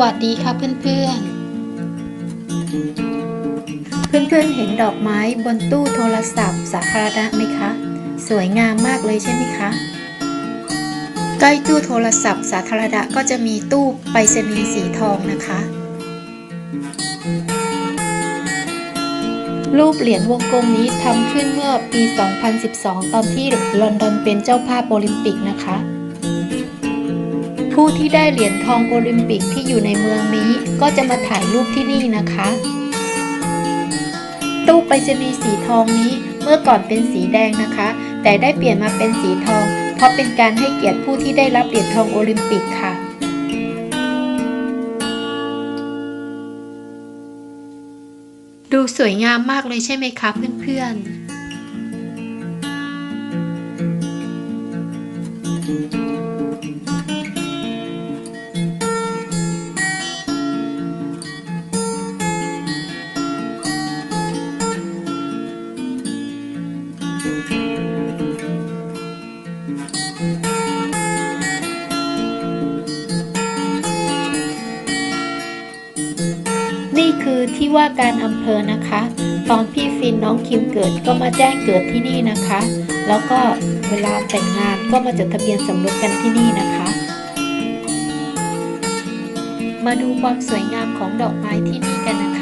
วัสดีค่ะเพื่อนๆ เพื่อนๆเห็นดอกไม้บนตู้โทรศัพท์ สาธารณะไหมคะ สวยงามมากเลยใช่ไหมคะ ใกล้ตู้โทรศัพท์สาธารณะก็จะมีตู้ไปรษณีย์สีทองนะคะ รูปเหรียญวงกลมนี้ทำขึ้นเมื่อปี 2012 ตอนที่ลอนดอนเป็นเจ้าภาพโอลิมปิกนะคะ ผู้ที่ได้เหรียญทองโอลิมปิกที่อยู่ในเมืองนี้ ก็จะมาถ่ายรูปที่นี่นะคะ ตู้ไปรษณีย์สีทองนี้เมื่อก่อนเป็นสีแดงนะคะ แต่ได้เปลี่ยนมาเป็นสีทอง เพราะเป็นการให้เกียรติผู้ที่ได้รับเหรียญทองโอลิมปิกค่ะดูสวยงามมากเลยใช่ไหมคะเพื่อนๆ คือที่ว่าการอำเภอนะคะ ตอนพี่ฟินน้องคิมเกิดก็มาแจ้งเกิดที่นี่นะคะ แล้วก็เวลาแต่งงานก็มาจดทะเบียนสมรสกันที่นี่นะคะ มาดูความสวยงามของดอกไม้ที่นี่กันนะคะ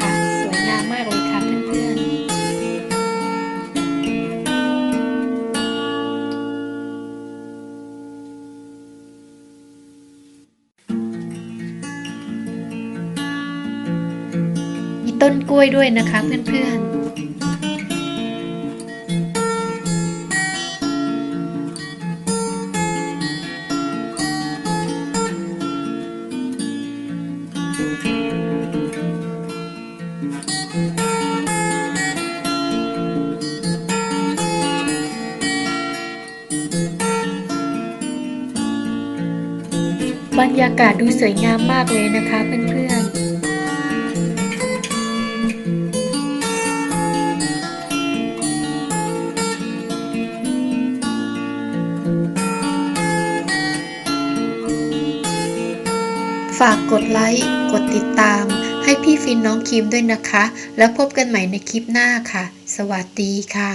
ต้นกล้วยด้วยนะคะเพื่อนๆบรรยากาศดูสวยงามมากเลยนะคะเพื่อน ฝากกดไลค์ กดติดตาม ให้พี่ฟินน้องคิมด้วยนะคะ แล้วพบกันใหม่ในคลิปหน้าค่ะ สวัสดีค่ะ